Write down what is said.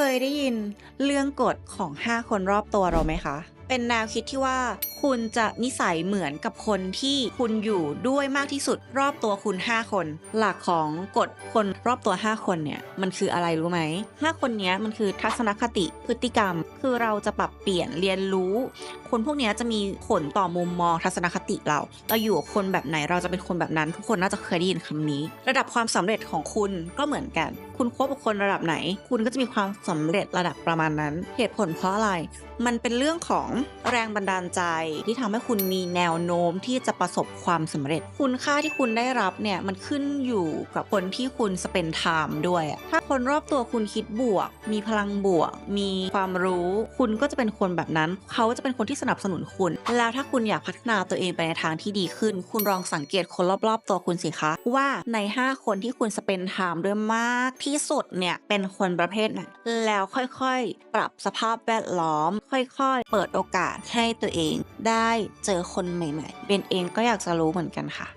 คยได้ยินเรื่องกฎของ 5 คนรอบตัวเราไหมคะ เป็นแนวคิดที่ว่า คุณจะนิสัยเหมือนกับคนที่คุณอยู่ด้วยมากที่สุดรอบตัวคุณ 5 คน หลักของกฎคนรอบตัว 5 คนเนี่ยมันคืออะไรรู้ไหม 5 คนนี้มันคือทัศนคติพฤติกรรม คือเราจะปรับเปลี่ยนเรียนรู้ คนพวกนี้จะมีผลต่อมุมมองทัศนคติเรา เราอยู่กับคนแบบไหนเราจะเป็นคนแบบนั้น ทุกคนน่าจะเคยได้ยินคำนี้ ระดับความสำเร็จของคุณก็เหมือนกัน คุณคบกับคนระดับไหน คุณก็จะมีความสำเร็จระดับประมาณนั้น เหตุผลเพราะอะไร มันเป็นเรื่องของแรงบันดาลใจที่ทำให้คุณมีแนวโน้มที่จะประสบความสำเร็จ คุณค่าที่คุณได้รับเนี่ยมันขึ้นอยู่กับคนที่คุณสเปนไทม์ด้วยอะถ้าคนรอบตัวคุณคิดบวก มีพลังบวก มีความรู้ คุณก็จะเป็นคนแบบนั้น เขาจะเป็นคนที่สนับสนุนคุณ แล้วถ้าคุณอยากพัฒนาตัวเองไปในทางที่ดีขึ้น คุณลองสังเกตคนรอบๆ ตัวคุณสิคะ ว่าใน 5 คนที่คุณสเปนไทม์ด้วยมากที่สุดเนี่ยเป็นคนประเภทไหนแล้วค่อยๆ ปรับสภาพแวดล้อม ค่อย ๆ เปิดโอกอกาสให้ตัวเองได้เจอคนใหม่ ๆ เบนเองก็อยากจะรู้เหมือนกันค่ะ